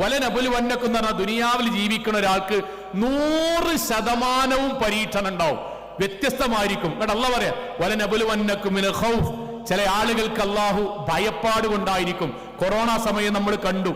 വലനബുൽ എന്ന് പറഞ്ഞാൽ ദുനിയാവിൽ ജീവിക്കുന്ന ഒരാൾക്ക് നൂറ് ശതമാനവും പരീക്ഷണം ഉണ്ടാവും. വ്യത്യസ്തമായിരിക്കും. കേട്ടോ അല്ല പറയാ വലനബുലുവന്നക്കും ചില ആളുകൾക്ക് അള്ളാഹു ഭയപ്പാട് കൊണ്ടായിരിക്കും കൊറോണ സമയം നമ്മൾ കണ്ടു.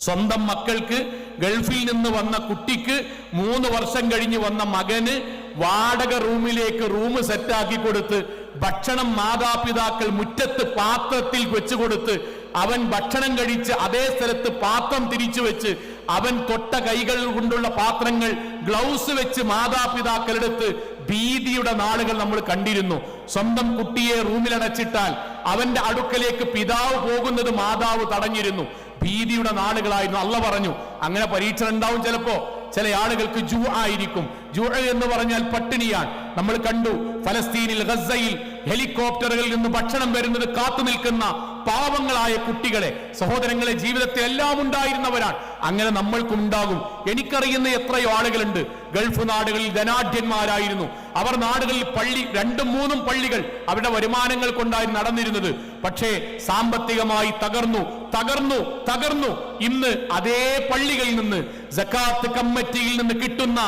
സ്വന്തം മക്കൾക്ക് ഗൾഫിൽ നിന്ന് വന്ന കുട്ടിക്ക് മൂന്ന് വർഷം കഴിഞ്ഞ് വന്ന മകന് വാടക റൂമിലേക്ക് റൂം സെറ്റാക്കി കൊടുത്ത് ഭക്ഷണം മാതാപിതാക്കൾ മുറ്റത്ത് പാത്രത്തിൽ വെച്ചു കൊടുത്ത് അവൻ ഭക്ഷണം കഴിച്ച് അതേ സ്ഥലത്ത് പാത്രം തിരിച്ചു വെച്ച് അവൻ തൊട്ട കൈകൾ കൊണ്ടുള്ള പാത്രങ്ങൾ ഗ്ലൗസ് വെച്ച് മാതാപിതാക്കളുടെ അടുത്ത് ഭീതിയുടെ നാളുകൾ നമ്മൾ കണ്ടിരുന്നു. സ്വന്തം കുട്ടിയെ റൂമിൽ അടച്ചിട്ടാൽ അവന്റെ അടുക്കലേക്ക് പിതാവ് പോകുന്നത് മാതാവ് തടഞ്ഞിരുന്നു. ഭീതിയുടെ നാളുകളായിരുന്നു. അല്ല പറഞ്ഞു അങ്ങനെ പരീക്ഷ ഉണ്ടാവും ചിലപ്പോ. ചില ആളുകൾക്ക് ജൂ ആയിരിക്കും. ജൂ എന്ന് പറഞ്ഞാൽ പട്ടിണിയാണ്. നമ്മൾ കണ്ടു ഫലസ്തീനിൽ ഗസയിൽ ഹെലികോപ്റ്ററുകളിൽ നിന്ന് ഭക്ഷണം വരുന്നത് കാത്തു നിൽക്കുന്ന പാവങ്ങളായ കുട്ടികളെ സഹോദരങ്ങളെ ജീവിതത്തിൽ എല്ലാം ഉണ്ടായിരുന്നവരാണ്. അങ്ങനെ നമ്മൾക്കും ഉണ്ടാകും. എനിക്കറിയുന്ന എത്രയോ ആളുകളുണ്ട്. ഗൾഫ് നാടുകളിൽ ധനാഢ്യന്മാരായിരുന്നു. അവർ നാടുകളിൽ പള്ളി രണ്ടും മൂന്നും പള്ളികൾ അവരുടെ വരുമാനങ്ങൾ കൊണ്ടായിരുന്നു നടന്നിരുന്നത്. പക്ഷേ സാമ്പത്തികമായി തകർന്നു തകർന്നു തകർന്നു. ഇന്ന് അതേ പള്ളികളിൽ നിന്ന് ജക്കാത്ത് കമ്മിറ്റിയിൽ നിന്ന് കിട്ടുന്ന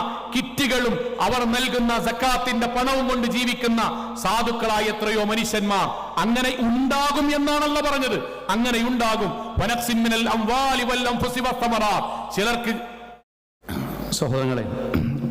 കിറ്റുകളും അവർ നൽകുന്ന സക്കാത്തിന്റെ പണവും കൊണ്ട് ജീവിക്കുന്ന സാധുക്കളായ എത്രയോ മനുഷ്യന്മാർ അങ്ങനെ ഉണ്ടാകും എന്നാണല്ലോ പറഞ്ഞത്. അങ്ങനെ ഉണ്ടാകും. ചിലർക്ക് സഹോദരങ്ങളെ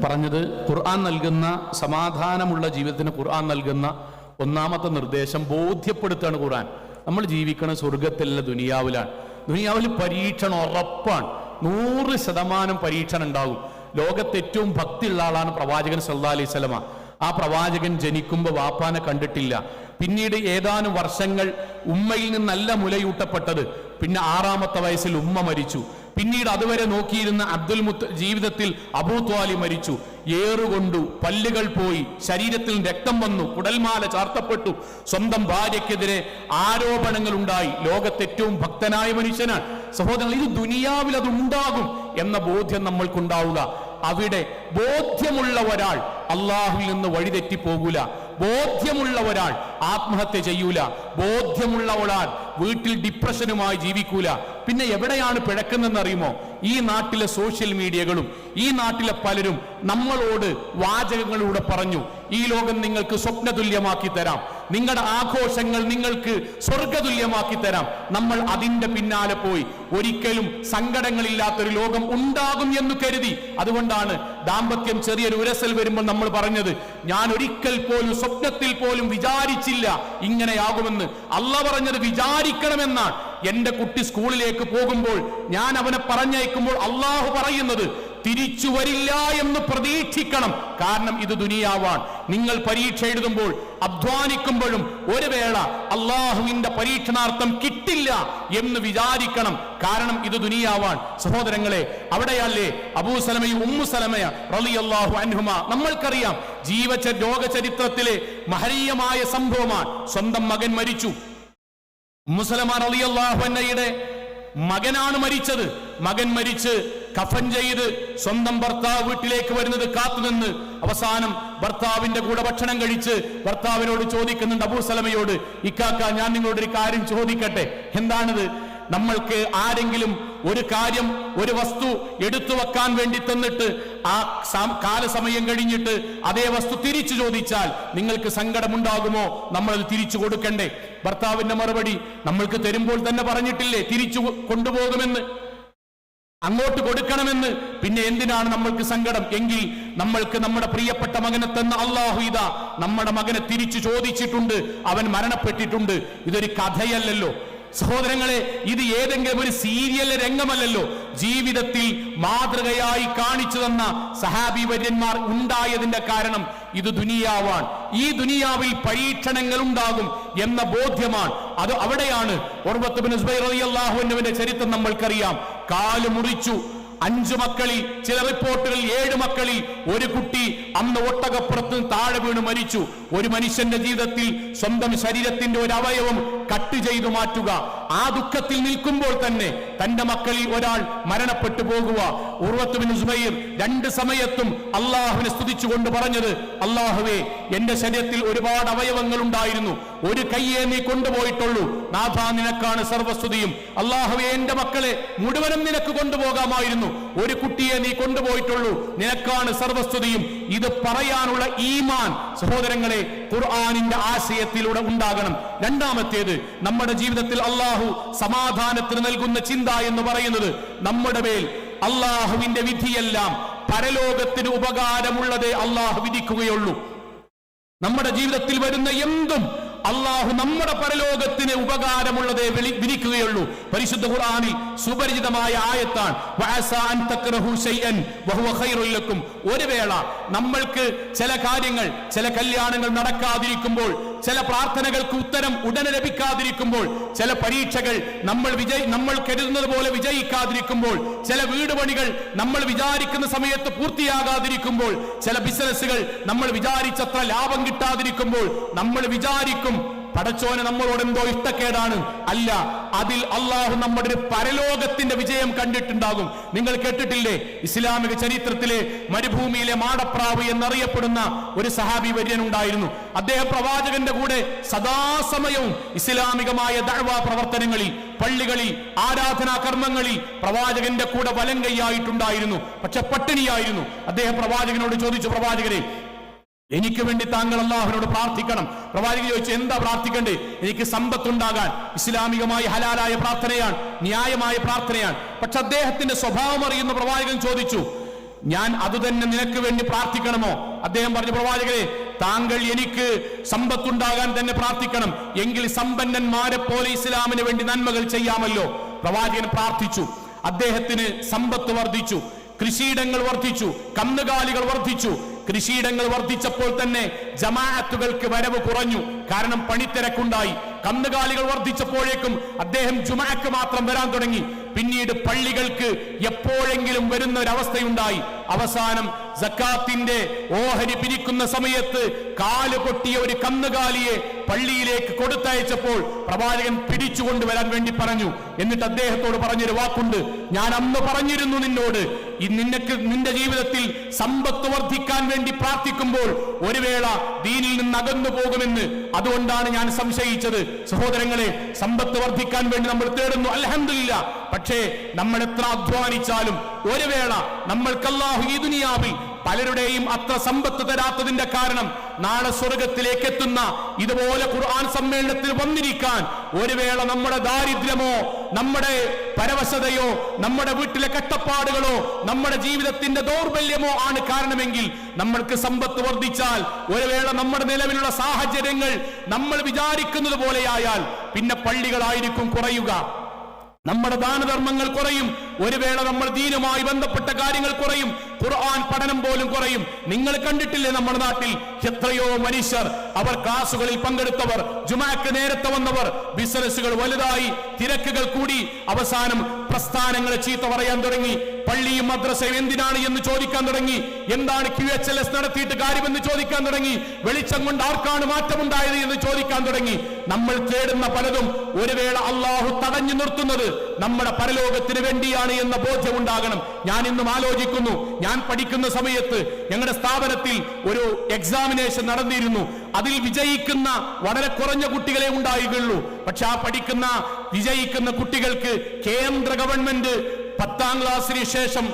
പറഞ്ഞത് ഖുർആൻ നൽകുന്ന സമാധാനമുള്ള ജീവിതത്തിന് ഖുർആൻ നൽകുന്ന ഒന്നാമത്തെ നിർദ്ദേശം ബോധ്യപ്പെടുത്താണ് ഖുർആൻ. നമ്മൾ ജീവിക്കണ സ്വർഗത്തിലല്ല ദുനിയാവിലാണ്. ദുനിയാവിൽ പരീക്ഷണം ഉറപ്പാണ്. നൂറ് ശതമാനം പരീക്ഷണം ഉണ്ടാകും. ലോകത്ത് ഏറ്റവും ഭക്തിയുള്ള ആളാണ് പ്രവാചകൻ സല്ലാ അലൈഹി സ്വലമ ആ പ്രവാചകൻ ജനിക്കുമ്പോൾ വാപ്പാനെ കണ്ടിട്ടില്ല. പിന്നീട് ഏതാനും വർഷങ്ങൾ ഉമ്മയിൽ നിന്നല്ല മുലയൂട്ടപ്പെട്ടത് പിന്നെ ആറാമത്തെ വയസ്സിൽ ഉമ്മ മരിച്ചു. പിന്നീട് അതുവരെ നോക്കിയിരുന്ന അബ്ദുൽ മുത്ത് ജീവിതത്തിൽ അബൂത്വാലി മരിച്ചു. ഏറുകൊണ്ടു പല്ലുകൾ പോയി ശരീരത്തിൽ രക്തം വന്നു കുടൽമാല ചാർത്തപ്പെട്ടു. സ്വന്തം ഭാര്യയ്ക്കെതിരെ ആരോപണങ്ങൾ ഉണ്ടായി ലോകത്ത് ഏറ്റവും ഭക്തനായ മനുഷ്യനാണ്. സഹോദരങ്ങൾ ഇത് ദുനിയാവിൽ അത് ഉണ്ടാകും എന്ന ബോധ്യം നമ്മൾക്കുണ്ടാവുക. അവിടെ ബോധ്യമുള്ള ഒരാൾ അള്ളാഹുൽ നിന്ന് വഴിതെറ്റി പോകൂല. ബോധ്യമുള്ള ഒരാൾ ആത്മഹത്യ ചെയ്യൂല. ബോധ്യമുള്ള ഒരാൾ വീട്ടിൽ ഡിപ്രഷനുമായി ജീവിക്കൂല. പിന്നെ എവിടെയാണ് പിഴക്കുന്നതെന്ന് അറിയുമോ? ഈ നാട്ടിലെ സോഷ്യൽ മീഡിയകളും ഈ നാട്ടിലെ പലരും നമ്മളോട് വാചകങ്ങളിലൂടെ പറഞ്ഞു ഈ ലോകം നിങ്ങൾക്ക് സ്വപ്നതുല്യമാക്കി തരാം. നിങ്ങളുടെ ആഘോഷങ്ങൾ നിങ്ങൾക്ക് സ്വർഗതുല്യമാക്കി തരാം. നമ്മൾ അതിന്റെ പിന്നാലെ പോയി. ഒരിക്കലും സങ്കടങ്ങളില്ലാത്തൊരു ലോകം ഉണ്ടാകും എന്ന് കരുതി. അതുകൊണ്ടാണ് ദാമ്പത്യം ചെറിയൊരു ഉരസൽ വരുമ്പോൾ നമ്മൾ പറഞ്ഞത് ഞാൻ ഒരിക്കൽ പോലും സ്വപ്നത്തിൽ പോലും വിചാരിച്ചില്ല ഇങ്ങനെയാകുമെന്ന്. അല്ല പറഞ്ഞത് വിചാരിക്കണമെന്നാണ്. എന്റെ കുട്ടി സ്കൂളിലേക്ക് പോകുമ്പോൾ ഞാൻ അവനെ പറഞ്ഞയക്കുമ്പോൾ അള്ളാഹു പറയുന്നത് തിരിച്ചു വരില്ല എന്ന് പ്രതീക്ഷിക്കണം. കാരണം ഇത് ദുനിയാവാൻ നിങ്ങൾ പരീക്ഷ എഴുതുമ്പോൾ അധ്വാനിക്കുമ്പോഴും ഒരു വേള അള്ളാഹുവിന്റെ പരീക്ഷണാർത്ഥം കിട്ടില്ല എന്ന് വിചാരിക്കണം. കാരണം ഇത് ദുനിയാവാൻ സഹോദരങ്ങളെ അവിടെയല്ലേ അബൂസലമയും ഉമ്മുസലമയ അള്ളാഹു അൻഹുമ. നമ്മൾക്കറിയാം ജീവച ലോകചരിത്രത്തിലെ മഹനീയമായ സംഭവമാണ്. സ്വന്തം മകൻ മരിച്ചു. മുസലമാൻ അലിയല്ലാഹുന്നയുടെ മകനാണ് മരിച്ചത്. മകൻ മരിച്ച് കഫൻ ചെയ്ത് സ്വന്തം ഭർത്താവ് വീട്ടിലേക്ക് വരുന്നത് കാത്തുനിന്ന് അവസാനം ഭർത്താവിന്റെ കൂടെ ഭക്ഷണം കഴിച്ച് ഭർത്താവിനോട് ചോദിക്കുന്നുണ്ട് അബൂസലമയോട് ഇക്കാക്ക ഞാൻ നിങ്ങളോട് ഒരു കാര്യം ചോദിക്കട്ടെ? എന്താണിത്? നമ്മൾക്ക് ആരെങ്കിലും ഒരു കാര്യം ഒരു വസ്തു എടുത്തു വെക്കാൻ വേണ്ടി തന്നിട്ട് ആ കാലസമയം കഴിഞ്ഞിട്ട് അതേ വസ്തു തിരിച്ചു ചോദിച്ചാൽ നിങ്ങൾക്ക് സങ്കടമുണ്ടാകുമോ? നമ്മൾ അത് തിരിച്ചു കൊടുക്കണ്ടേ? ഭർത്താവിന്റെ മറുപടി നമ്മൾക്ക് തരുമ്പോൾ തന്നെ പറഞ്ഞിട്ടില്ലേ? തിരിച്ചു കൊണ്ടുപോകുമെന്ന്. അങ്ങോട്ട് കൊടുക്കണമെന്ന്. പിന്നെ എന്തിനാണ് നമ്മൾക്ക് സങ്കടം? എങ്കിൽ നമ്മൾക്ക് നമ്മുടെ പ്രിയപ്പെട്ട മകനെ തന്ന അള്ളാഹു നമ്മുടെ മകനെ തിരിച്ചു ചോദിച്ചിട്ടുണ്ട്. അവൻ മരണപ്പെട്ടിട്ടുണ്ട്. ഇതൊരു കഥയല്ലല്ലോ. സഹോദരങ്ങളെ ഇത് ഏതെങ്കിലും ഒരു സീരിയൽ രംഗമല്ലല്ലോ. ജീവിതത്തിൽ മാതൃകയായി കാണിച്ചു തന്ന സഹാബി വര്യന്മാർ ഉണ്ടായതിന്റെ കാരണം ഇത് ദുനിയാവാൻ ഈ ദുനിയാവിൽ പരീക്ഷണങ്ങൾ ഉണ്ടാകും എന്ന ബോധ്യമാണ്. അത് അവിടെയാണ്. അള്ളാഹുവിന്റെ ചരിത്രം നമ്മൾക്കറിയാം. കാൽ മുറിച്ചു. അഞ്ചു മക്കളിൽ ചില റിപ്പോർട്ടുകൾ ഏഴ് മക്കളിൽ ഒരു കുട്ടി അന്ന് ഒട്ടകപ്പുറത്ത് താഴെ വീണ് മരിച്ചു. ഒരു മനുഷ്യന്റെ ജീവിതത്തിൽ സ്വന്തം ശരീരത്തിന്റെ ഒരു അവയവം കട്ട് ചെയ്തു മാറ്റുക. ആ ദുഃഖത്തിൽ നിൽക്കുമ്പോൾ തന്നെ തന്റെ മക്കളിൽ ഒരാൾ മരണപ്പെട്ടു പോകുക. ഉർവത്തുബിൻ സുബൈർ രണ്ട് സമയത്തും അള്ളാഹുവിനെ സ്തുതിച്ചുകൊണ്ട് പറഞ്ഞത് അള്ളാഹുവേ എന്റെ ശരീരത്തിൽ ഒരുപാട് അവയവങ്ങൾ ഉണ്ടായിരുന്നു. ഒരു കയ്യെ നീ കൊണ്ടുപോയിട്ടുള്ളൂ. നാഥ നിനക്കാണ് സർവസ്തുതിയും. അള്ളാഹുവെ എന്റെ മക്കളെ മുഴുവനും നിനക്ക് കൊണ്ടുപോകാമായിരുന്നു. ഒരു കുട്ടിയെ നീ കൊണ്ടുപോയിട്ടുള്ളൂ. നിനക്കാണ് സർവസ്തുതിയും. ഇത് പറയാനുള്ള ഈമാൻ സഹോദരങ്ങളെ ഖുർആാനിന്റെ ആശയത്തിലൂടെ ഉണ്ടാകണം. രണ്ടാമത്തേത് നമ്മുടെ ജീവിതത്തിൽ അള്ളാഹു സമാധാനത്തിന് നൽകുന്ന ചിന്ത എന്ന് പറയുന്നത് നമ്മുടെ മേൽ അള്ളാഹുവിന്റെ വിധിയെല്ലാം പരലോകത്തിന് ഉപകാരമുള്ളതേ അള്ളാഹു വിധിക്കുകയുള്ളൂ. നമ്മുടെ ജീവിതത്തിൽ വരുന്ന എന്തും അള്ളാഹു നമ്മുടെ പരലോകത്തിന് ഉപകാരമുള്ളതേ വിളി- വിധിക്കുകയുള്ളൂ പരിശുദ്ധ ഖുർആനിൽ സുപരിചിതമായ ആയത്താണ് ഒരു വേള നമ്മൾക്ക് ചില കാര്യങ്ങൾ ചില കല്യാണങ്ങൾ നടക്കാതിരിക്കുമ്പോൾ ചില പ്രാർത്ഥനകൾക്ക് ഉത്തരം ഉടനെ ലഭിക്കാതിരിക്കുമ്പോൾ ചില പരീക്ഷകൾ നമ്മൾ വിജയി നമ്മൾ കരുതുന്നത് പോലെ വിജയിക്കാതിരിക്കുമ്പോൾ ചില വീട് പണികൾ നമ്മൾ വിചാരിക്കുന്ന സമയത്ത് പൂർത്തിയാകാതിരിക്കുമ്പോൾ ചില ബിസിനസ്സുകൾ നമ്മൾ വിചാരിച്ചത്ര ലാഭം കിട്ടാതിരിക്കുമ്പോൾ നമ്മൾ വിചാരിക്കും പടച്ചോന് നമ്മളോട് എന്തോ ഇഷ്ടക്കേടാണ്. അല്ല അതിൽ അള്ളാഹു നമ്മുടെ ഒരു പരലോകത്തിന്റെ വിജയം കണ്ടിട്ടുണ്ടാകും. നിങ്ങൾ കേട്ടിട്ടില്ലേ? ഇസ്ലാമിക ചരിത്രത്തിലെ മരുഭൂമിയിലെ മാടപ്രാവ് എന്നറിയപ്പെടുന്ന ഒരു സഹാബി വര്യൻ ഉണ്ടായിരുന്നു അദ്ദേഹം പ്രവാചകന്റെ കൂടെ സദാസമയവും ഇസ്ലാമികമായ ദഴവ പ്രവർത്തനങ്ങളിൽ പള്ളികളിൽ ആരാധനാ കർമ്മങ്ങളിൽ പ്രവാചകന്റെ കൂടെ വലം കൈയായിട്ടുണ്ടായിരുന്നു പക്ഷെ പട്ടിണിയായിരുന്നു. അദ്ദേഹം പ്രവാചകനോട് ചോദിച്ചു പ്രവാചകരെ എനിക്ക് വേണ്ടി താങ്കൾ അള്ളാഹുവിനോട് പ്രാർത്ഥിക്കണം. പ്രവാചകൻ ചോദിച്ചു എന്താ പ്രാർത്ഥിക്കണ്ടേ എനിക്ക് സമ്പത്തുണ്ടാകാൻ ഇസ്ലാമികമായി ഹലാലായ പ്രാർത്ഥനയാണ് ന്യായമായ പ്രാർത്ഥനയാണ്. പക്ഷെ അദ്ദേഹത്തിന്റെ സ്വഭാവം അറിയുന്ന പ്രവാചകൻ ചോദിച്ചു ഞാൻ അതുതന്നെ നിനക്ക് വേണ്ടി പ്രാർത്ഥിക്കണമോ? അദ്ദേഹം പറഞ്ഞു പ്രവാചകരെ താങ്കൾ എനിക്ക് സമ്പത്തുണ്ടാകാൻ തന്നെ പ്രാർത്ഥിക്കണം. എങ്കിൽ സമ്പന്നന്മാരെ പോലെ ഇസ്ലാമിന് വേണ്ടി നന്മകൾ ചെയ്യാമല്ലോ. പ്രവാചകൻ പ്രാർത്ഥിച്ചു അദ്ദേഹത്തിന് സമ്പത്ത് വർദ്ധിച്ചു കൃഷിയിടങ്ങൾ വർദ്ധിച്ചു കന്നുകാലികൾ വർദ്ധിച്ചു കൃഷിയിടങ്ങൾ വർദ്ധിച്ചപ്പോൾ തന്നെ ജമാഅത്തുകൾക്ക് വരവ് കുറഞ്ഞു. കാരണം പണിത്തിരക്കുണ്ടായി. കന്നുകാലികൾ വർദ്ധിച്ചപ്പോഴേക്കും അദ്ദേഹം ജുമാക്ക് മാത്രം വരാൻ തുടങ്ങി. പിന്നീട് പള്ളികൾക്ക് എപ്പോഴെങ്കിലും വരുന്ന ഒരവസ്ഥയുണ്ടായി അവസാനം സക്കാത്തിന്റെ ഓഹരി പിരിക്കുന്ന സമയത്ത് കാൽ പൊട്ടിയ ഒരു കന്നുകാലിയെ പള്ളിയിലേക്ക് കൊടുത്തയച്ചപ്പോൾ പ്രവാചകൻ പിടിച്ചുകൊണ്ട് വരാൻ വേണ്ടി പറഞ്ഞു. എന്നിട്ട് അദ്ദേഹത്തോട് പറഞ്ഞൊരു വാക്കുണ്ട്. ഞാൻ അന്ന് പറഞ്ഞിരുന്നു നിന്നോട് നിനക്ക് നിന്റെ ജീവിതത്തിൽ സമ്പത്ത് വർദ്ധിക്കാൻ വേണ്ടി പ്രാർത്ഥിക്കുമ്പോൾ ഒരു വേള ദീനിൽ നിന്ന് അകന്നു പോകുമെന്ന്. അതുകൊണ്ടാണ് ഞാൻ സംശയിച്ചത്. സഹോദരങ്ങളെ സമ്പത്ത് വർദ്ധിക്കാൻ വേണ്ടി നമ്മൾ തേടുന്നു. അൽഹംദുലില്ല. പക്ഷേ നമ്മൾ എത്ര അധ്വാനിച്ചാലും ഒരു വേള നമ്മൾക്കല്ലാഹു ഈ ദുനിയാവിൽ പലരുടെയും അത്ര സമ്പത്ത് തരാത്തതിന്റെ കാരണം നാളെ സ്വർഗത്തിലേക്ക് എത്തുന്ന ഇതുപോലെ ഖുർആൻ സമ്മേളനത്തിൽ വന്നിരിക്കാൻ ഒരു വേള നമ്മുടെ ദാരിദ്ര്യമോ നമ്മുടെ പരവശതയോ നമ്മുടെ വീട്ടിലെ കട്ടപ്പാടുകളോ നമ്മുടെ ജീവിതത്തിന്റെ ദൗർബല്യമോ ആണ് കാരണമെങ്കിൽ നമ്മൾക്ക് സമ്പത്ത് വർദ്ധിച്ചാൽ ഒരു വേള നമ്മുടെ നിലവിലുള്ള സാഹചര്യങ്ങൾ നമ്മൾ വിചാരിക്കുന്നത് പോലെയായാൽ പിന്നെ പള്ളികളായിരിക്കും കുറയുക. നമ്മുടെ ദാനധർമ്മങ്ങൾ കുറയും. ഒരു വേള നമ്മൾ ദീനുമായി ബന്ധപ്പെട്ട കാര്യങ്ങൾ കുറയും. ഖുർആൻ പഠനം പോലും കുറയും. നിങ്ങൾ കണ്ടിട്ടില്ലേ നമ്മുടെ നാട്ടിൽ എത്രയോ മനുഷ്യർ അവർ ക്ലാസുകളിൽ പങ്കെടുത്തവർ ജുമാക്ക് നേരത്തെ വന്നവർ ബിസിനസ്സുകൾ വലുതായി തിരക്കുകൾ കൂടി. അവസാനം പ്രസ്ഥാനങ്ങളെ ചീത്ത പറയാൻ തുടങ്ങി. പള്ളിയും മദ്രസയും എന്തിനാണ് എന്ന് ചോദിക്കാൻ തുടങ്ങി. എന്താണ് ക്യു എച്ച് എൽ എസ് നടത്തിയിട്ട് കാര്യമെന്ന് ചോദിക്കാൻ തുടങ്ങി. വെളിച്ചം കൊണ്ട് ആർക്കാണ് മാറ്റമുണ്ടായത് എന്ന് ചോദിക്കാൻ തുടങ്ങി. നമ്മൾ തേടുന്ന പലതും ഒരു വേള അള്ളാഹു തടഞ്ഞു നിർത്തുന്നത് നമ്മുടെ പരലോകത്തിന് വേണ്ടിയാണ് എന്ന ബോധ്യമുണ്ടാകണം ഞാൻ ഇന്നും ആലോചിക്കുന്നു. ഞാൻ പഠിക്കുന്ന സമയത്ത് ഞങ്ങളുടെ സ്ഥാപനത്തിൽ ഒരു എക്സാമിനേഷൻ നടന്നിരുന്നു. അതിൽ വിജയിക്കുന്ന വളരെ കുറഞ്ഞ കുട്ടികളെ ഉണ്ടാവുകയുള്ളൂ പക്ഷെ ആ പഠിക്കുന്ന വിജയിക്കുന്ന കുട്ടികൾക്ക് കേന്ദ്ര ഗവൺമെന്റ് പത്താം ക്ലാസ്സിന് ശേഷം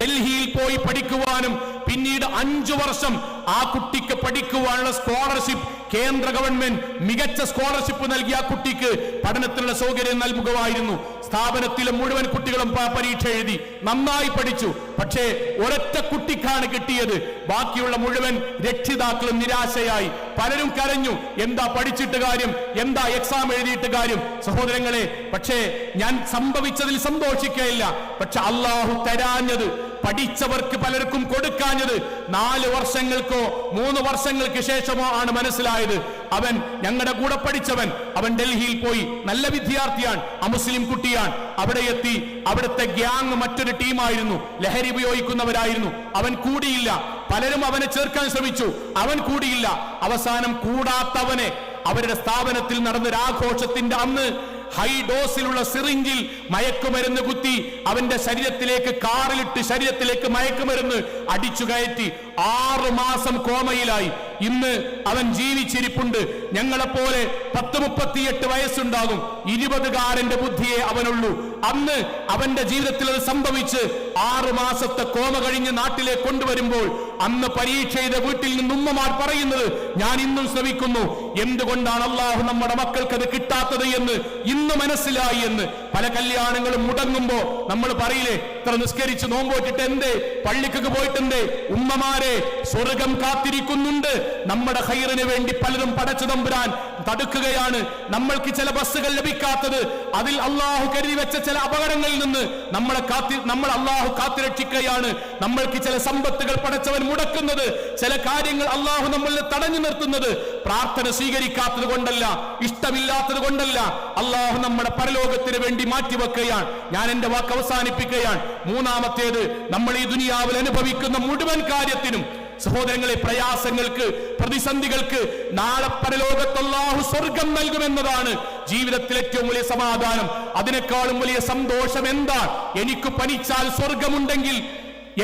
ഡൽഹിയിൽ പോയി പഠിക്കുവാനും പിന്നീട് അഞ്ചു വർഷം ആ കുട്ടിക്ക് പഠിക്കുവാനുള്ള സ്കോളർഷിപ്പ് കേന്ദ്ര ഗവൺമെന്റ് മികച്ച സ്കോളർഷിപ്പ് നൽകിയ കുട്ടിക്ക് പഠനത്തിനുള്ള സൗകര്യം നൽകുകയായിരുന്നു. സ്ഥാപനത്തിലെ മുഴുവൻ കുട്ടികളും പരീക്ഷ എഴുതി നന്നായി പഠിച്ചു. പക്ഷേ ഒരൊറ്റ കുട്ടിക്കാണ് കിട്ടിയത്. ബാക്കിയുള്ള മുഴുവൻ രക്ഷിതാക്കളും നിരാശയായി. പലരും കരഞ്ഞു. എന്താ പഠിച്ചിട്ട് കാര്യം? എന്താ എക്സാം എഴുതിയിട്ട് കാര്യം? സഹോദരങ്ങളെ പക്ഷേ ഞാൻ സംഭവിച്ചതിൽ സന്തോഷിക്കയില്ല പക്ഷെ അള്ളാഹു തരാഞ്ഞത് പഠിച്ചവർക്ക് പലർക്കും കൊടുക്കാഞ്ഞത് നാല് വർഷങ്ങൾക്കോ മൂന്ന് വർഷങ്ങൾക്ക് ശേഷമോ ആണ് മനസ്സിലായത്. അവൻ ഞങ്ങളുടെ കൂടെ പഠിച്ചവൻ അവൻ ഡൽഹിയിൽ പോയി നല്ല വിദ്യാർത്ഥിയാണ് അമുസ്ലിം കുട്ടിയാണ്. അവിടെ എത്തി അവിടുത്തെ ഗ്യാങ് മറ്റൊരു ടീമായിരുന്നു ലഹരി ഉപയോഗിക്കുന്നവരായിരുന്നു. അവൻ കൂടിയില്ല. പലരും അവനെ ചേർക്കാൻ ശ്രമിച്ചു. അവൻ കൂടിയില്ല. അവസാനം കൂടാത്തവനെ അവരുടെ സ്ഥാപനത്തിൽ നടന്നൊരു ആഘോഷത്തിന്റെ അന്ന് ഹൈ ഡോസിലുള്ള സിറിഞ്ചിൽ മയക്കുമരുന്ന് കുത്തി അവന്റെ ശരീരത്തിലേക്ക് കാറിലിട്ട് ശരീരത്തിലേക്ക് മയക്കുമരുന്ന് അടിച്ചു കയറ്റി ആറു മാസം കോമയിലായി. ഇന്ന് അവൻ ജീവിച്ചിരിപ്പുണ്ട്. ഞങ്ങളെപ്പോലെ പത്ത് മുപ്പത്തിയെട്ട് വയസ്സുണ്ടാകും. ഇരുപതുകാരന്റെ ബുദ്ധിയെ അവനുള്ളൂ. അന്ന് അവന്റെ ജീവിതത്തിൽ അത് സംഭവിച്ച് ആറു മാസത്തെ കോമ കഴിഞ്ഞ് നാട്ടിലേക്ക് കൊണ്ടുവരുമ്പോൾ അന്ന് പരീക്ഷ ചെയ്ത വീട്ടിൽ നിന്ന് ഉമ്മമാർ പറയുന്നത് ഞാൻ ഇന്നും ശ്രമിക്കുന്നു. എന്തുകൊണ്ടാണ് അള്ളാഹു നമ്മുടെ മക്കൾക്ക് അത് കിട്ടാത്തത് എന്ന് ഇന്ന് മനസ്സിലായി എന്ന്? പല കല്യാണങ്ങളും മുടങ്ങുമ്പോ നമ്മൾ പറയില്ലേ ഇത്ര നിസ്കരിച്ച് നോമ്പോട്ടിട്ട് എന്തേ പള്ളിക്കൊക്കെ പോയിട്ടെന്തേ? ഉമ്മമാരെ സ്വർഗം കാത്തിരിക്കുന്നുണ്ട്. നമ്മുടെ ഹൈറിന് വേണ്ടി പലരും പടച്ചു തമ്പുരാൻ തടുക്കുകയാണ്. നമ്മൾക്ക് ചില ബസ്സുകൾ ലഭിക്കാത്തത്. അതിൽ അള്ളാഹു കരുതി വെച്ച ചില അപകടങ്ങളിൽ നിന്ന് നമ്മളെ കാത്തി നമ്മൾ അള്ളാഹു കാത്തിരക്ഷിക്കുകയാണ്. നമ്മൾക്ക് ചില സമ്പത്തുകൾ പടച്ചവൻ മുടക്കുന്നത്. ചില കാര്യങ്ങൾ അള്ളാഹു നമ്മളിൽ തടഞ്ഞു നിർത്തുന്നത്. പ്രാർത്ഥന സ്വീകരിക്കാത്തത് കൊണ്ടല്ല ഇഷ്ടമില്ലാത്തത് കൊണ്ടല്ല. അള്ളാഹു നമ്മുടെ പരലോകത്തിന് വേണ്ടി മാറ്റിവെക്കുകയാണ്. ഞാൻ എന്റെ വാക്ക് അവസാനിപ്പിക്കുകയാണ്. മൂന്നാമത്തേത് നമ്മൾ ഈ ദുനിയാവിൽ അനുഭവിക്കുന്ന മുഴുവൻ കാര്യത്തിനും സഹോദരങ്ങളെ പ്രയാസങ്ങൾക്ക് പ്രതിസന്ധികൾക്ക് നാളെ പരലോകത്ത് അല്ലാഹു സ്വർഗം നൽകുമെന്നതാണ് ജീവിതത്തിൽ ഏറ്റവും വലിയ സമാധാനം. അതിനേക്കാളും വലിയ സന്തോഷം എന്താ? എനിക്ക് പനിച്ചാൽ സ്വർഗമുണ്ടെങ്കിൽ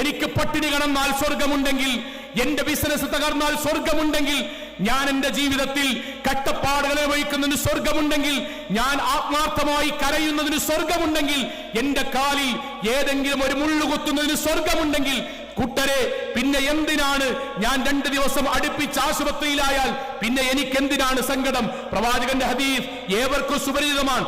എനിക്ക് പട്ടിണി കടന്നാൽ സ്വർഗമുണ്ടെങ്കിൽ എന്റെ ബിസിനസ് തകർന്നാൽ സ്വർഗമുണ്ടെങ്കിൽ ഞാൻ എന്റെ ജീവിതത്തിൽ കട്ടപ്പാടുകൾ വഹിക്കുന്നതിന് സ്വർഗമുണ്ടെങ്കിൽ ഞാൻ ആത്മാർത്ഥമായി കരയുന്നതിന് സ്വർഗമുണ്ടെങ്കിൽ എന്റെ കാലിൽ ഏതെങ്കിലും ഒരു മുള്ളു കുത്തുന്നതിന് സ്വർഗമുണ്ടെങ്കിൽ കുട്ടരെ പിന്നെ എന്തിനാണ് ഞാൻ രണ്ട് ദിവസം അടുപ്പിച്ച് ആശുപത്രിയിലായാൽ പിന്നെ എനിക്ക് എന്തിനാണ് സങ്കടം പ്രവാചകന്റെ ഹദീസ് ഏവർക്കും സുപരിചിതമാണ്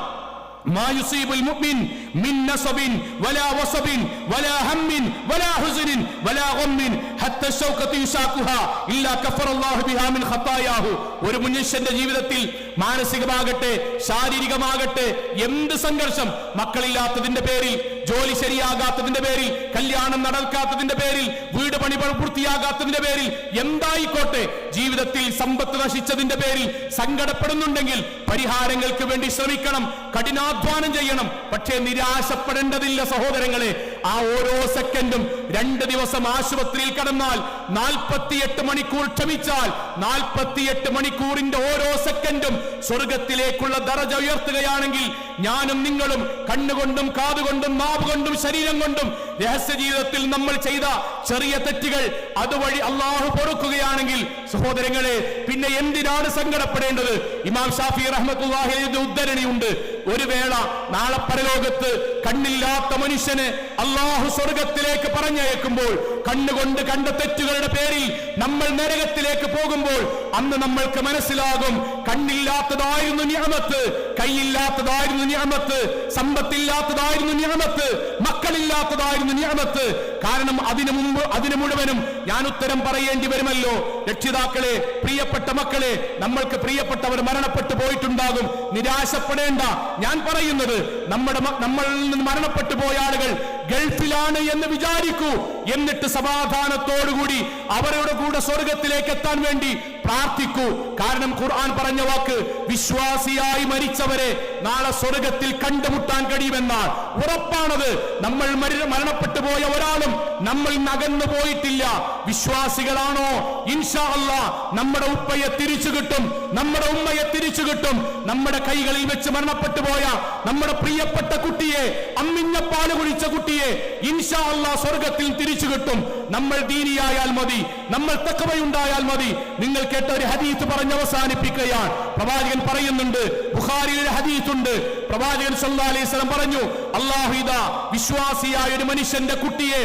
ما يصيب المؤمن من نصب ولا وصب ولا هم ولا حزن ولا غم حتى الشوكة يشاكها إلا كفر الله بها من خطاياه ഒരു മനുഷ്യന്റെ ജീവിതത്തിൽ മാനസികമാകട്ടെ ശാരീരികമാകട്ടെ എന്ത് സംഘർഷം മക്കളില്ലാത്തതിന്റെ പേരിൽ ജോലി ശരിയാകാത്തതിന്റെ പേരിൽ കല്യാണം നടക്കാത്തതിന്റെ പേരിൽ വീട് പണി പൂർത്തിയാകാത്തതിന്റെ പേരിൽ എന്തായിക്കോട്ടെ ജീവിതത്തിൽ സമ്പത്ത് നശിച്ചതിന്റെ പേരിൽ സങ്കടപ്പെടുന്നുണ്ടെങ്കിൽ പരിഹാരങ്ങൾക്ക് വേണ്ടി ശ്രമിക്കണം കഠിനാധ്വാനം ചെയ്യണം. പക്ഷേ നിരാശപ്പെടേണ്ടതില്ല സഹോദരങ്ങളെ ആ ഓരോ സെക്കൻഡും രണ്ട് ദിവസം ആശുപത്രിയിൽ കടന്നാൽ നാൽപ്പത്തിയെട്ട് മണിക്കൂർ ക്ഷമിച്ചാൽ നാൽപ്പത്തിയെട്ട് മണിക്കൂറിന്റെ ഓരോ സെക്കൻഡും സ്വർഗത്തിലേക്കുള്ള ദറജ ഉയർത്തുകയാണെങ്കിൽ ഞാനും നിങ്ങളും കണ്ണുകൊണ്ടും കാതുകൊണ്ടും നാവ് കൊണ്ടും ശരീരം കൊണ്ടും രഹസ്യ ജീവിതത്തിൽ നമ്മൾ ചെയ്ത ചെറിയ തെറ്റുകൾ അതുവഴി അള്ളാഹു പൊറുക്കുകയാണെങ്കിൽ സഹോദരങ്ങളെ പിന്നെ എന്തിനാണ് സങ്കടപ്പെടേണ്ടത്? ഇമാം ഷാഫി റഹ്മത്തുല്ലാഹി ഉദ്ധരണിയുണ്ട്. ഒരു വേള നാളെ പരലോകത്ത് കണ്ണില്ലാത്ത മനുഷ്യന് അള്ളാഹു സ്വർഗത്തിലേക്ക് പറഞ്ഞയക്കുമ്പോൾ കണ്ണുകൊണ്ട് കണ്ട തെറ്റുകളുടെ പേരിൽ നമ്മൾ നരകത്തിലേക്ക് പോകുമ്പോൾ അന്ന് നമ്മൾക്ക് മനസ്സിലാകും കണ്ണില്ലാത്തതായിരുന്നു ഞാമത്ത് കൈയില്ലാത്തതായിരുന്നു ഞാമത്ത് സമ്പത്തില്ലാത്തതായിരുന്നു ഞാമത്ത് മക്കളില്ലാത്തതായിരുന്നു ഞാമത്ത് കാരണം അതിനു മുമ്പ് അതിനു മുഴുവനും ഞാൻ ഉത്തരം പറയേണ്ടി വരുമല്ലോ. രക്ഷിതാക്കളെ പ്രിയപ്പെട്ട മക്കളെ നമ്മൾക്ക് പ്രിയപ്പെട്ടവർ മരണപ്പെട്ടു പോയിട്ടുണ്ടാകും. നിരാശപ്പെടേണ്ട. ഞാൻ പറയുന്നത് നമ്മുടെ നമ്മൾ നിന്ന് മരണപ്പെട്ടു പോയ ആളുകൾ ഗൾഫിലാണ് എന്ന് വിചാരിക്കൂ. എന്നിട്ട് സമാധാനത്തോടുകൂടി അവരുടെ കൂടെ സ്വർഗത്തിലേക്ക് എത്താൻ വേണ്ടി പ്രാർത്ഥിക്കൂ. കാരണം ഖുർആൻ പറഞ്ഞ വാക്ക് വിശ്വാസിയായി മരിച്ചവരെ നാളെ സ്വർഗത്തിൽ കണ്ടുമുട്ടാൻ കഴിയുമെന്നാൽ ഉറപ്പാണത്. നമ്മൾ മരി- മരണപ്പെട്ടു പോയ ഒരാളും നമ്മൾ നകന്നു പോയിട്ടില്ല. വിശ്വാസികളാണോ? ഇൻഷാ അല്ലാ നമ്മുടെ ഉപ്പയെ തിരിച്ചു കിട്ടും. നമ്മുടെ ഉമ്മയെ തിരിച്ചു കിട്ടും. നമ്മുടെ കൈകളിൽ വെച്ച് മരണപ്പെട്ടു പോയ നമ്മുടെ പ്രിയപ്പെട്ട കുട്ടിയെ അമ്മിഞ്ഞപ്പാൽ കുടിച്ച കുട്ടിയെ ഇൻഷാ അല്ലാ സ്വർഗത്തിൽ തിരിച്ചു കിട്ടും. നമ്മൾ ദീനിയായാൽ മതി. നമ്മൾ തക്കവയുണ്ടായാൽ മതി. നിങ്ങൾ കേട്ട ഒരു ഹദീത്ത് പറഞ്ഞ് അവസാനിപ്പിക്കുകയാണ്. പ്രവാചകൻ പറയുന്നുണ്ട് ബുഖാരിയിൽ ഹദീത്ത് ഉണ്ട് പ്രവാചകൻ സല്ലാസ്ലം അലൈഹി പറഞ്ഞു അള്ളാഹിദ വിശ്വാസിയായ ഒരു മനുഷ്യന്റെ കുട്ടിയെ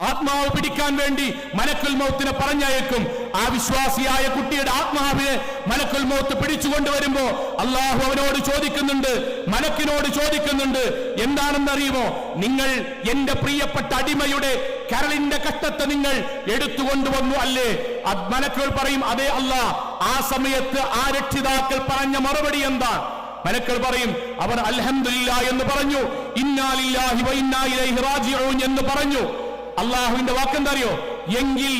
ആത്മാവ് പിടിക്കാൻ വേണ്ടി മലക്കുൽ മൗത്തിനെ പറഞ്ഞയക്കും. ആ വിശ്വാസിയായ കുട്ടിയുടെ ആത്മാവിനെ മലക്കുൽ മൗത്ത് പിടിച്ചുകൊണ്ട് വരുമ്പോ അള്ളാഹു അവനോട് ചോദിക്കുന്നുണ്ട് മലക്കിനോട് ചോദിക്കുന്നുണ്ട് എന്താണെന്നറിയുമോ? നിങ്ങൾ എന്റെ പ്രിയപ്പെട്ട അടിമയുടെ കരളിന്റെ കഷ്ടത്തെ നിങ്ങൾ എടുത്തുകൊണ്ടുവന്നു അല്ലേ? മലക്കുകൾ പറയും അതെ അല്ല ആ സമയത്ത് ആ രക്ഷിതാക്കൾ പറഞ്ഞ മറുപടി എന്താ? മലക്കൾ പറയും അവർ അൽഹമില്ല എന്ന് പറഞ്ഞു. റാജിഊൻ എന്ന് പറഞ്ഞു. അള്ളാഹുവിന്റെ വാക്കെന്തറിയോ? എങ്കിൽ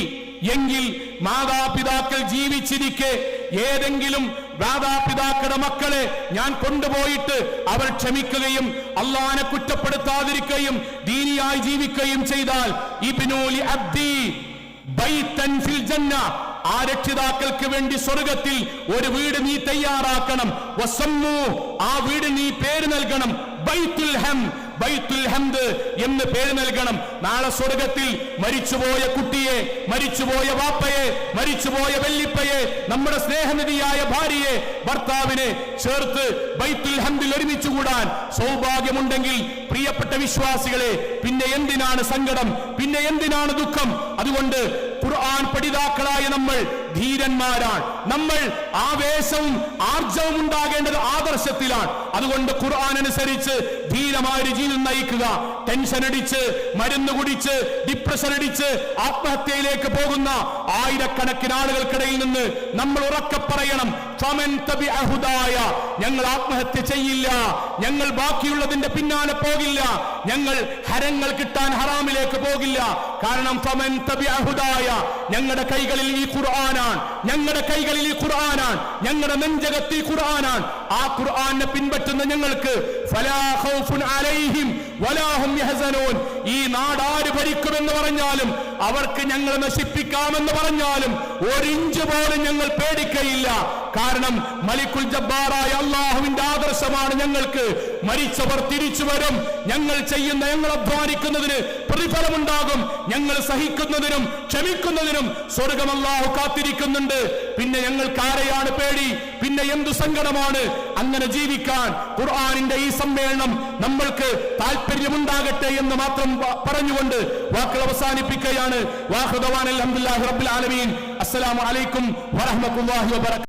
എങ്കിൽ മാതാപിതാക്കൾ ജീവിച്ചിരിക്കെ ഏതെങ്കിലും മാതാപിതാക്കളുടെ മക്കളെ ഞാൻ കൊണ്ടുപോയിട്ട് അവർ ക്ഷമിക്കുകയും അള്ളഹാനെ കുറ്റപ്പെടുത്താതിരിക്കുകയും ദീനിയായി ജീവിക്കുകയും ചെയ്താൽ ഇബിനോലി അബ്ദി ബൈത്തൻ ഫിൽ ജന്ന ആ രക്ഷിതാക്കൾക്ക് വേണ്ടി സ്വർഗത്തിൽ ഒരു വീട് നീ തയ്യാറാക്കണം. വസമ്മു ആ വീട് നീ പേര് നൽകണം. ബൈത്തുൽ ഹം ബൈത്തുൽ ഹംദ് എന്ന് പേര് നൽകണം. നാളെ സ്വർഗത്തിൽ മരിച്ചുപോയ കുട്ടിയെ മരിച്ചുപോയ വാപ്പയെ മരിച്ചുപോയ വെല്ലിപ്പയെ നമ്മുടെ സ്നേഹനിധിയായ ഭാര്യയെ ഭർത്താവിനെ ചേർത്ത് ബൈത്തുൽ ഹംദിൽ ഒരുമിച്ചുകൂടാൻ സൗഭാഗ്യമുണ്ടെങ്കിൽ പ്രിയപ്പെട്ട വിശ്വാസികളെ പിന്നെ എന്തിനാണ് സങ്കടം? പിന്നെ എന്തിനാണ് ദുഃഖം? അതുകൊണ്ട് ഖുർആൻ പഠിതാക്കളായ നമ്മൾ ധീരന്മാരാണ്. നമ്മൾ ആവേശവും ആർജവും ഉണ്ടാകേണ്ടത് ആദർശത്തിലാണ്. അതുകൊണ്ട് ഖുർആൻ അനുസരിച്ച് ധീരമായ ഒരു ജീവിതം നയിക്കുക. ടെൻഷൻ അടിച്ച് മരുന്ന് കുടിച്ച് ഡിപ്രഷൻ അടിച്ച് ആത്മഹത്യയിലേക്ക് പോകുന്ന ആയിരക്കണക്കിന് ആളുകൾക്കിടയിൽ നിന്ന് നമ്മൾ ഉറക്കെ പറയണം. ഞങ്ങൾ ആത്മഹത്യ ചെയ്യില്ല. ഞങ്ങൾ ബാക്കിയുള്ളതിന്റെ പിന്നാലെ പോകില്ല. ഞങ്ങൾ ഹരങ്ങൾ കിട്ടാൻ ഹറാമിലേക്ക് പോകില്ല. കാരണം ഞങ്ങളുടെ കൈകളിൽ ഈ ഖുർആനാണ്. ഞങ്ങളുടെ കൈകളിൽ ഈ ഖുർആനാണ്. ഞങ്ങളുടെ നെഞ്ചകത്ത് ഈ ഖുർആനാണ്. ആ ഖുർആനെ പിൻപറ്റുന്ന ഞങ്ങൾക്ക് ഈ നാടാര് ഭരിക്കുമെന്ന് പറഞ്ഞാലും അവർക്ക് ഞങ്ങൾ നശിപ്പിക്കാമെന്ന് പറഞ്ഞാലും ഒരിഞ്ച് പോലും ഞങ്ങൾ പേടിക്കയില്ല. കാരണം മലിക്കുൽ ജബ്ബാറായ അള്ളാഹുവിന്റെ ആദർശമാണ് ഞങ്ങൾക്ക്. മരിച്ചവർ തിരിച്ചു വരും. ഞങ്ങൾ ചെയ്യുന്ന ഞങ്ങൾ അധ്വാനിക്കുന്നതിന് പ്രതിഫലമുണ്ടാകും. ഞങ്ങൾ സഹിക്കുന്നതിനും ക്ഷമിക്കുന്നതിനും സ്വർഗം അള്ളാഹു കാത്തിരിക്കുന്നുണ്ട്. പിന്നെ ഞങ്ങൾക്ക് ആരെയാണ് പേടി? പിന്നെ എന്തു സങ്കടമാണ്? അങ്ങനെ ജീവിക്കാൻ ഖുർആാനിന്റെ ഈ സമ്മേളനം നമ്മൾക്ക് താല്പര്യമുണ്ടാകട്ടെ എന്ന് മാത്രം പറഞ്ഞുകൊണ്ട് വാക്കുകൾ അവസാനിപ്പിക്കുകയാണ്. വാഹുദവാൻ അലഹമുല്ലാഹി ആലമീൻ. അസ്സലാമു അലൈക്കും വറഹ്മത്തുള്ളാഹി വബറകാതുഹു